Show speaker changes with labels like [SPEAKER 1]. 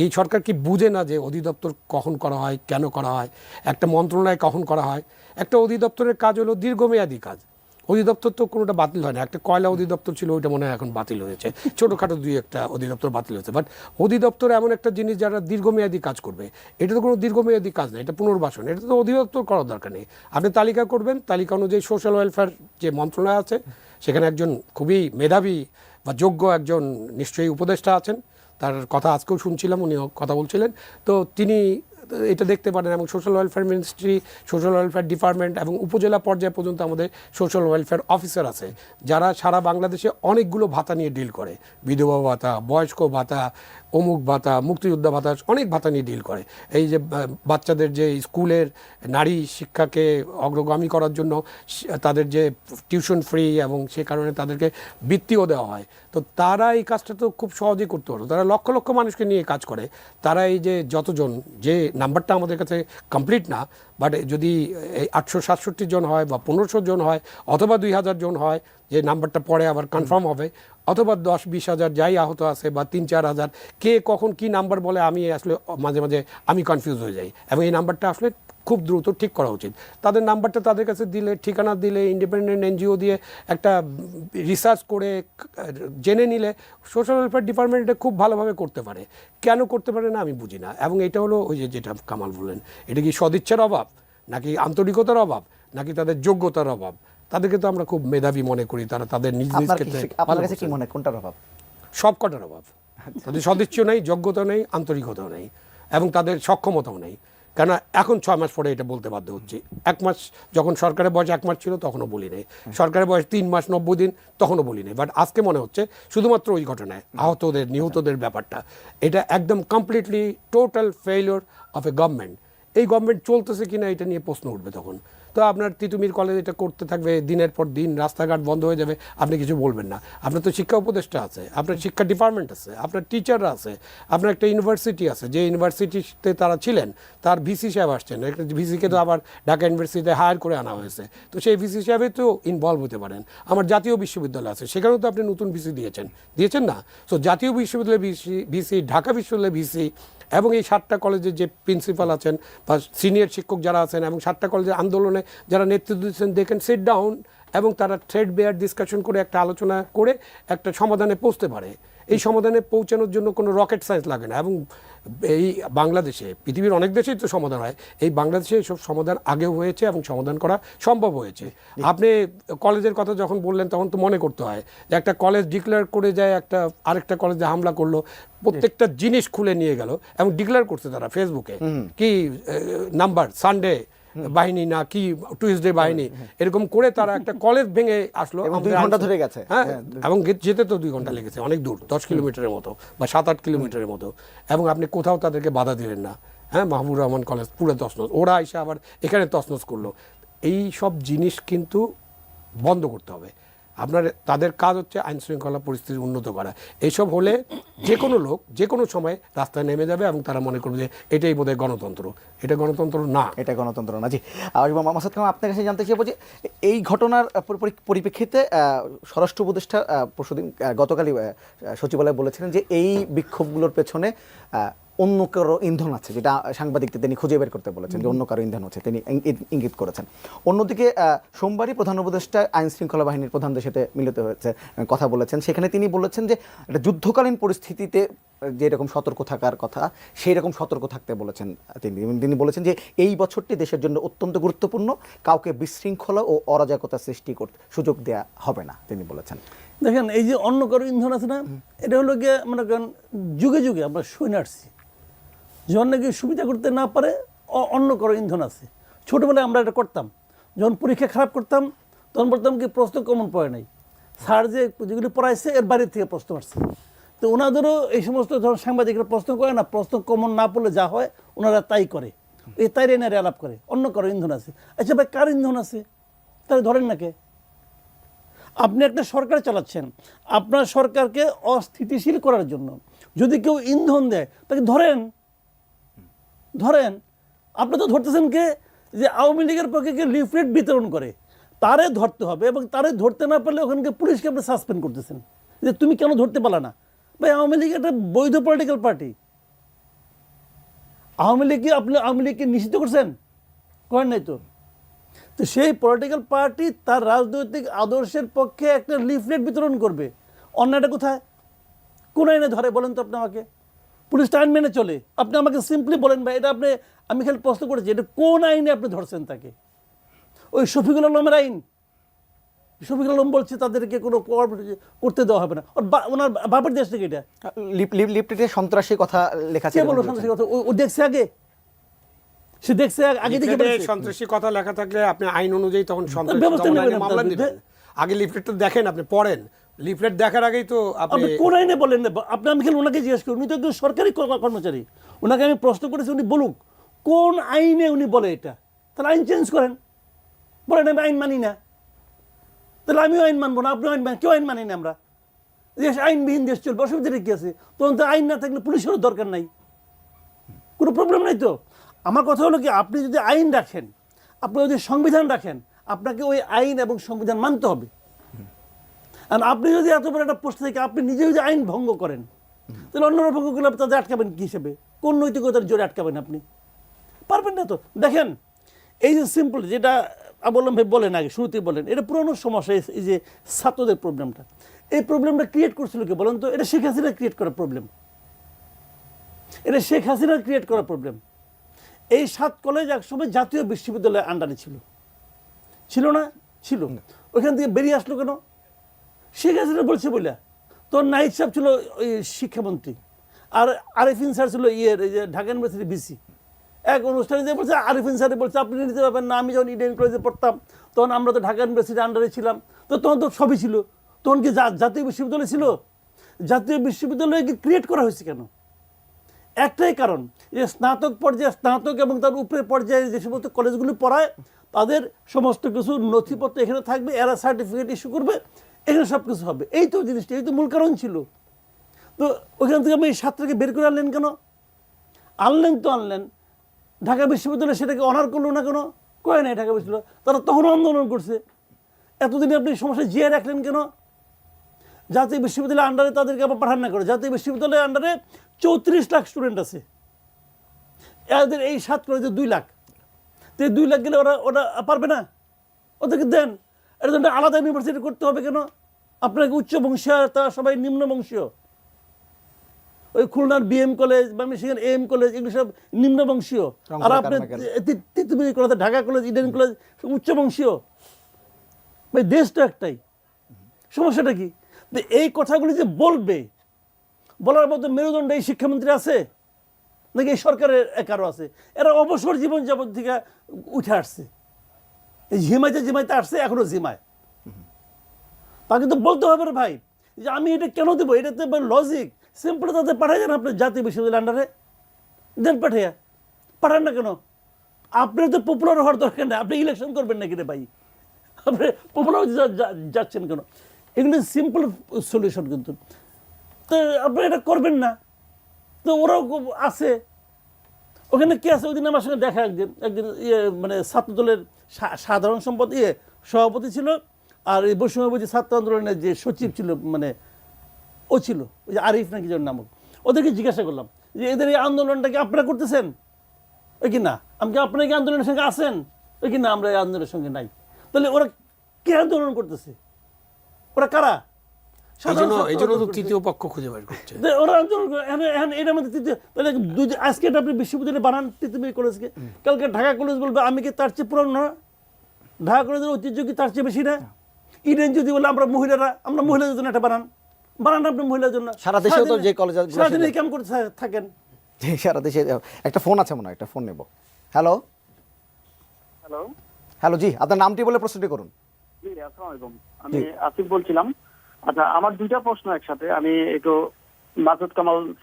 [SPEAKER 1] এই সরকার কি বুঝে না যে অধিদপ্তর কখন করা হয়, কেন করা হয়, একটা মন্ত্রণালয় কখন করা হয়? একটা অধিদপ্তরের কাজ হলো দীর্ঘমেয়াদী কাজ। অধিদপ্তর তো কোনোটা বাতিল হয় না। একটা কয়লা অধিদপ্তর ছিল, ওইটা মনে হয় এখন বাতিল হয়েছে। ছোটোখাটো দুই একটা অধিদপ্তর বাতিল হয়েছে। বাট অধিদপ্তর এমন একটা জিনিস যারা দীর্ঘমেয়াদী কাজ করবে, এটা তো কোনো দীর্ঘমেয়াদী কাজ না, এটা পুনর্বাসন, এটা তো অধিদপ্তর করার দরকার নেই। আপনি তালিকা করবেন, তালিকা অনুযায়ী সোশ্যাল ওয়েলফেয়ার যে মন্ত্রণালয় আছে, সেখানে একজন খুবই মেধাবী বা যোগ্য একজন নিশ্চয়ই উপদেষ্টা আছেন। তার কথা আজকেও শুনছিলাম, উনি কথা বলছিলেন। তো তিনি এটা দেখতে পারেন এবং social welfare ministry social welfare department এবং উপজেলা পর্যায়ে পর্যন্ত আমাদের সোশ্যাল ওয়েলফেয়ার অফিসার আছে, যারা সারা বাংলাদেশে অনেকগুলো ভাতা নিয়ে ডিল করে। বিধবা ভাতা, বয়স্ক ভাতা অমুক ভাতা, মুক্তিযোদ্ধা ভাতা, অনেক ভাতা নিয়ে ডিল করে। এই যে বাচ্চাদের যে স্কুলের নারী শিক্ষাকে অগ্রগামী করার জন্য তাদের যে টিউশন ফ্রি এবং সে কারণে তাদেরকে বৃত্তিও দেওয়া হয়। তো তারা এই কাজটা তো খুব সহজেই করতে পারো তারা লক্ষ লক্ষ মানুষকে নিয়ে কাজ করে। তারা এই যে যতজন, যে নাম্বারটা আমাদের কাছে কমপ্লিট না বাট যদি এই আটশো সাতষট্টি জন হয় বা পনেরোশো জন হয় অথবা দুই হাজার জন হয় যে নাম্বারটা পরে আবার কনফার্ম হবে। অথবা দশ, বিশ হাজার যাই আহত আছে বা তিন, চার হাজার, কে কখন কি নাম্বার বলে আমি আসলে মাঝে মাঝে আমি কনফিউজ হয়ে যাই। এবং এই নাম্বারটা আসলে খুব দ্রুত ঠিক করা উচিত। তাদের নাম্বারটা তাদের কাছে দিলে, ঠিকানা দিলে ইন্ডিপেন্ডেন্ট এনজিও দিয়ে একটা রিসার্চ করে, জেনে নিলে সোশ্যাল ওয়েলফেয়ার ডিপার্টমেন্ট খুব ভালোভাবে করতে পারে। কেন করতে পারে না আমি বুঝি না। এবং এটা হলো ওই যে যেটা কামাল বললেন, এটা কি সদিচ্ছার অভাব? নাকি আন্তরিকতার অভাব? নাকি তাদের যোগ্যতার অভাব? তাদেরকে তো আমরা খুব মেধাবী মনে করি তারা তাদের নিজ নিজ ক্ষেত্রে
[SPEAKER 2] আপনার কাছে কি মনে কোনটার অভাব?
[SPEAKER 1] সব কটার অভাব। তাদের সদিচ্ছ নেই যোগ্যতা নেই আন্তরিকতাও নেই এবং তাদের সক্ষমতাও নেই। কেন এখন ছয় মাস পরে এটা বলতে বাধ্য হচ্ছে। এক মাস যখন সরকারের বয়স এক মাস ছিল তখনও বলি নাই। সরকারের বয়স তিন মাস নব্বই দিন তখনও বলি নাই। বাট আজকে মনে হচ্ছে শুধুমাত্র ওই ঘটনায় আহতদের নিহতদের ব্যাপারটা। এটা একদম completely total failure of a government এই গভর্নমেন্ট চলতেছে কিনা এটা নিয়ে প্রশ্ন উঠবে তখন। তো আপনার তিতুমির কলেজ এটা করতে থাকবে দিনের পর দিন, রাস্তাঘাট বন্ধ হয়ে যাবে, আপনি কিছু বলবেন না। আপনার তো শিক্ষা উপদেষ্টা আছে, আপনার শিক্ষা ডিপার্টমেন্ট আছে, আপনার টিচাররা আছে, আপনার একটা ইউনিভার্সিটি আছে, যে ইউনিভার্সিটিতে তারা ছিলেন, তার ভিসি সাহেব আসছেন। একটা ভিসিকে তো আবার ঢাকা ইউনিভার্সিটিতে হায়ার করে আনা হয়েছে। তো সেই ভিসি সাহেবে তো ইনভলভ হতে পারেন। আমার জাতীয় বিশ্ববিদ্যালয় আছে, সেখানেও তো আপনি নতুন ভিসি দিয়েছেন। দিয়েছেন না? সো জাতীয় বিশ্ববিদ্যালয় ভিসি ভিসি ঢাকা বিশ্ববিদ্যালয় ভিসি এবং এই সাতটা কলেজের যে প্রিন্সিপাল আছেন, বা সিনিয়র শিক্ষক যারা আছেন, এবং সাতটা কলেজের আন্দোলনে যারা নেতৃত্ব দিচ্ছেন দেখেন সিট ডাউন এবং তারা থ্রেড বেয়ার ডিসকাশন করে একটা আলোচনা করে একটা সমাধানে পৌঁছতে পারে। এই সমাধানে পৌঁছানোর জন্য কোনো রকেট সায়েন্স লাগে না এবং এই বাংলাদেশে পৃথিবীর অনেক দেশেই তো সমাধান হয়। এই বাংলাদেশে এইসব সমাধান আগেও হয়েছে এবং সমাধান করা সম্ভব হয়েছে। আপনি কলেজের কথা যখন বললেন তখন তো মনে করতে হয় যে একটা কলেজ ডিক্লেয়ার করে যায় একটা আরেকটা কলেজে হামলা করল প্রত্যেকটা জিনিস খুলে নিয়ে গেল এবং ডিক্লেয়ার করছে তারা ফেসবুকে কি নাম্বার সানডে বাহিনী না কি টুইসডে বাহিনী? এরকম করে তারা একটা কলেজ ভেঙে আসলো।
[SPEAKER 2] এবং দুই
[SPEAKER 1] ঘণ্টা
[SPEAKER 2] ধরে গেছে।
[SPEAKER 1] হ্যাঁ
[SPEAKER 2] হ্যাঁ,
[SPEAKER 1] এবং যেতে তো দুই ঘণ্টা লেগেছে অনেক দূর দশ কিলোমিটারের মতো বা সাত আট কিলোমিটারের মতো। এবং আপনি কোথাও তাদেরকে বাধা দিলেন না। হ্যাঁ মাহবুব রহমান কলেজ পুরো তসনস ওরা এসে আবার এখানে তসনস করল। এই সব জিনিস কিন্তু বন্ধ করতে হবে। আপনার, তাদের কাজ হচ্ছে আইন শৃঙ্খলা পরিস্থিতি উন্নত করা। এইসব হলে যে কোনো লোক যে কোনো সময় রাস্তায় নেমে যাবে এবং তারা মনে করবে যে এটাই বোধহয় গণতন্ত্র। এটা গণতন্ত্র না।
[SPEAKER 2] এটা গণতন্ত্র না। জি আর মাসাদ খান, আপনার কাছে জানতে চাইব যে এই ঘটনার পরি- পরি- পরিপ্রেক্ষিতে স্বরাষ্ট্র উপদেষ্টা পরশুদিন গতকালই সচিবালয়ে বলেছিলেন যে এই বিক্ষোভগুলোর পেছনে অন্য কারও ইন্ধন আছে যেটা সাংবাদিকদের তিনি খুঁজে বের করতে বলেছেন যে অন্য কারও ইন্ধন আছে তিনি ইঙ্গিত করেছেন। অন্যদিকে সোমবারই প্রধান উপদেষ্টা আইন শৃঙ্খলা বাহিনীর প্রধানদের সাথে মিলিত হয়েছে কথা বলেছেন। সেখানে তিনি বলেছেন যে একটা যুদ্ধকালীন পরিস্থিতিতে যেরকম সতর্ক থাকার কথা সেই রকম সতর্ক থাকতে বলেছেন তিনি। তিনি বলেছেন যে এই বছরটি দেশের জন্য অত্যন্ত গুরুত্বপূর্ণ কাউকে বিশৃঙ্খলা ও অরাজকতা সৃষ্টি করতে সুযোগ দেওয়া হবে না তিনি বলেছেন।
[SPEAKER 3] দেখেন এই যে অন্য কারও ইন্ধন আছে না এটা হলো গিয়ে মনে করেন যুগে যুগে আমরা শুনে আসছি। যখন নাকি সুবিধা করতে না পারে অন্য কারও ইন্ধন আছে। ছোটোবেলায় আমরা এটা করতাম। যখন পরীক্ষা খারাপ করতাম, তখন বলতাম কি, প্রশ্ন কমন পড়ে নাই। স্যার যে যেগুলি পড়াইছে, এর বাইরের থেকে প্রশ্ন আসছে। তো ওনাদেরও এই সমস্ত ধরুন সাংবাদিকরা প্রশ্ন করে না, প্রশ্ন কমন না পড়লে যা হয়, ওনারা তাই করে। এই তাই রেনারে আলাপ করে। অন্য কারও ইন্ধন আছে। আচ্ছা ভাই, কার ইন্ধন আছে? তাহলে ধরেন না কে? আপনি একটা সরকার চালাচ্ছেন। আপনার সরকারকে অস্থিতিশীল করার জন্য যদি কেউ ইন্ধন দেয়, তাকে ধরেন ধরেন, আপনি তো ধরতেছেন কে? যে আওয়ামী লীগের পক্ষে কে লিফলেট বিতরণ করে। তারে ধরতে হবে এবং তারে ধরতে না পারলে ওখানকে পুলিশকে আপনি সাসপেন্ড করতেছেন। যে তুমি কেন ধরতে পারলা না? ভাই, আওয়ামী লীগ একটা বৈধ পলিটিক্যাল পার্টি আওয়ামী লীগকে আপনি আওয়ামী লীগকে নিষিদ্ধ করছেন? করেন নাই তো। তো সেই পলিটিক্যাল পার্টি তার রাজনৈতিক আদর্শের পক্ষে একটা লিফলেট বিতরণ করবে। অন্যটা কোথায়? কোন আইনে ধরে, বলেন তো আপনি আমাকে। পুলিশ তো আইন মেনে চলে। আপনি আমাকে সিম্পলি বলেন ভাই এটা আপনি আমি খালি প্রশ্ন করেছি এটা কোন আইনে আপনি ধরছেন তাকে? ওই শফিকুল আলমের আইন। শফিকুল আলম বলছে তাদেরকে কোনো করতে দেওয়া হবে না। ওর ওনার বাপের দেশ থেকে এটা।
[SPEAKER 2] লিপ- লিপ- লিপটিতে সন্ত্রাসী কথা লেখা
[SPEAKER 3] কে
[SPEAKER 2] ছিল
[SPEAKER 3] সন্ত্রাসী কথা? ও- দেখছে আগে? সে দেখছে আগে- থেকে
[SPEAKER 1] সন্ত্রাসী কথা লেখা থাকলে আপনি আইন অনুযায়ী তখন সন্ত্রাসী মামলা আগে লিফলেটটা দেখেন আপনি পড়েন। লিফলেট দেখার আগেই তো আপনি
[SPEAKER 3] কোন আইনে বলেন না? আপনি আমি খেলে ওনাকে জিজ্ঞেস করি। উনি তো একজন সরকারি কর- কর্মচারী। ওনাকে আমি প্রশ্ন করেছি, উনি বলুক, কোন আইনে উনি বলে এটা? তাহলে আইন চেঞ্জ করেন। বলেন, আমি আইন মানি না। তাহলে আমিও আইন মানবো না, আপনিও আইন মান কেউ আইন মানি না আমরা। দেশ আইনবিহীন দেশ চলবে, অসুবিধা কি আছে? তখন তো আইন না থাকলে পুলিশেরও দরকার নাই। কোনো প্রবলেম নাই তো? আমার কথা হলো কি, আপনি যদি আইন রাখেন আপনি যদি সংবিধান রাখেন, আপনাকে ওই আইন এবং সংবিধান মানতে হবে। আর আপনি যদি এত বড় একটা পোস্ট থেকে আপনি নিজে যদি আইন ভঙ্গ করেন তাহলে অন্যরা ভঙ্গ করলে আপনি তাদের আটকাবেন কী হিসেবে? কোন নৈতিকতার জোরে আটকাবেন আপনি? পারবেন না তো? দেখেন এই যে সিম্পল যেটা বললাম ভাই বলেন আগে শুরুতেই বলেন এটা পুরনো সমস্যা এই- এই যে ছাত্রদের প্রবলেমটা এই প্রবলেমটা ক্রিয়েট করছিল কি বলেন তো? এটা শেখ হাসিনা ক্রিয়েট করা প্রবলেম এটা শেখ হাসিনার ক্রিয়েট করা প্রবলেম এই সাত কলেজ একসময় জাতীয় বিশ্ববিদ্যালয়ের আন্ডারে ছিল। ছিল না? ছিল। ওইখান থেকে বেরিয়ে আসলো কেন? শেখ হাসিনা বলছে বলে তোর নাহিদ সাহেব ছিল ওই শিক্ষামন্ত্রী, আর আরিফিন স্যার ছিল ইয়ের, এই যে ঢাকা ইউনিভার্সিটি বিসি। এক অনুষ্ঠানে যে বলছে, আরিফিন স্যারে বলছে, আপনি নিতে পারবেন না, আমি যখন ইডেন কলেজে পড়তাম, তখন আমরা তো ঢাকা ইউনিভার্সিটির আন্ডারে ছিলাম, তো তখন তো সবই ছিল, তখন কি জাতীয় বিশ্ববিদ্যালয় ছিল? জাতীয় বিশ্ববিদ্যালয়কে ক্রিয়েট করা হয়েছে কেন? একটাই কারণ যে স্নাতক পর্যায়ে, স্নাতক এবং তার উপরে পর্যায়ে যে সমস্ত কলেজগুলি পড়ায়, তাদের সমস্ত কিছু নথিপত্র এখানে থাকবে, এরা সার্টিফিকেট ইস্যু করবে, এখানে সব কিছু হবে। এই তো জিনিসটা, এই তো মূল কারণ ছিল। তো ওইখান থেকে আমি এই ছাত্রকে বের করে আনলেন কেন? আনলেন তো আনলেন। ঢাকা বিশ্ববিদ্যালয় সেটাকে অনার করল না কেন? কয় নাই ঢাকা বিশ্ববিদ্যালয়। তারা তখন আন্দোলন করছে। এতদিনে আপনি সমস্যা জিয়ে রাখলেন কেন? জাতীয় বিশ্ববিদ্যালয়ের আন্ডারে তাদেরকে আবার পাঠান না করে। জাতীয় বিশ্ববিদ্যালয়ের আন্ডারে চৌত্রিশ লাখ স্টুডেন্ট আছে। এদের এই সাত কলেজে দুই লাখ তো দুই লাখ গেলে ওরা ওরা পারবে না। ওদেরকে দেন। এর জন্য আলাদা ইউনিভার্সিটি করতে হবে কেন? আপনাকে উচ্চ বংশীয় তারা সবাই নিম্ন বংশীয়। ওই খুলনার বিএম কলেজ বা মিশিগান এম কলেজ এগুলো সব নিম্ন বংশীয়। আর আপনি। Titumir college Dhaka college Eden college উচ্চ বংশীয়। ভাই দেশটা একটাই। সমস্যাটা কি? তো এই কথাগুলি যে বলবে, বলার মতো মেরুদণ্ড এই শিক্ষামন্ত্রী আছে? নাকি এই সরকারের কারও আছে? এরা অবসর জীবন যাপন থেকে উঠে আসছে। এই ঝিমাইতে ঝিমাইতে আসছে, এখনও ঝিমায়। তাকে তো বলতে হবে ভাই, যে আমি এটা কেন দেবো? এটা তো লজিক সিম্পল তাদের পাঠাই যান আপনি জাতীয় বিশ্ববিদ্যালয় আন্ডারে দেন পাঠাইয়া। পাঠান না কেন? আপনার তো পপুলার হওয়ার দরকার নেই। আপনি ইলেকশন করবেন নাকি রে ভাই? আপনি পপুলার যাচ্ছেন কেন? এগুলো সিম্পল সলিউশন কিন্তু। তো আপনি এটা করবেন না। তো ওরাও আছে। ওখানে কে আছে? ওইদিন আমার সঙ্গে দেখা একদিন। একদিন ইয়ে মানে ছাত্র দলের সাধারণ সম্পদ ইয়ে সভাপতি ছিল। আর এই বৈষম্যবাদী ছাত্র আন্দোলনের যে সচিব ছিল মানে ও ছিল। ওই যে আরিফ নাকি যার নামক ওদেরকে জিজ্ঞাসা করলাম যে, এদের এই আন্দোলনটাকে আপনারা করতেছেন? ওই কি না। আমি কি আপনারা কি আন্দোলনের সঙ্গে আছেন? ওই কি না, আমরা এই আন্দোলনের সঙ্গে নাই। তাহলে ওরা কে আন্দোলন করতেছে? ওরা কারা।
[SPEAKER 1] তৃতীয় পক্ষ খুঁজে বের করছে।
[SPEAKER 3] ওরা এটার মধ্যে তৃতীয় তাহলে আজকে এটা আপনি বিশ্ববিদ্যালয়ে বানান পৃথিবীর কলেজকে। কালকে ঢাকা কলেজ বলবে আমি কি তার চেয়ে পুরনো না? ঢাকা কলেজের ঐতিহ্য কি তার চেয়ে বেশি না? ইডেন যদি বলে আমরা মহিলারা আমরা মহিলাদের জন্য এটা বানান। বানান আপনি মহিলাদের জন্য।
[SPEAKER 2] সারা তো
[SPEAKER 3] সারাদিনে-
[SPEAKER 2] যে কলেজগুলো
[SPEAKER 3] সারাদিনে
[SPEAKER 2] সেটা-
[SPEAKER 3] কেমন করে থাকেন?
[SPEAKER 2] সারা দেশে একটা ফোন আছে মনে হয় একটা ফোন নেব। হ্যালো
[SPEAKER 4] হ্যালো
[SPEAKER 2] হ্যালো জি আপনার নামটি বলে প্রশ্নটি করুন।
[SPEAKER 4] আমি আসিফ বলছিলাম। আচ্ছা আমার দুইটা প্রশ্ন একসাথে। আমি একটু মাসুদ কামাল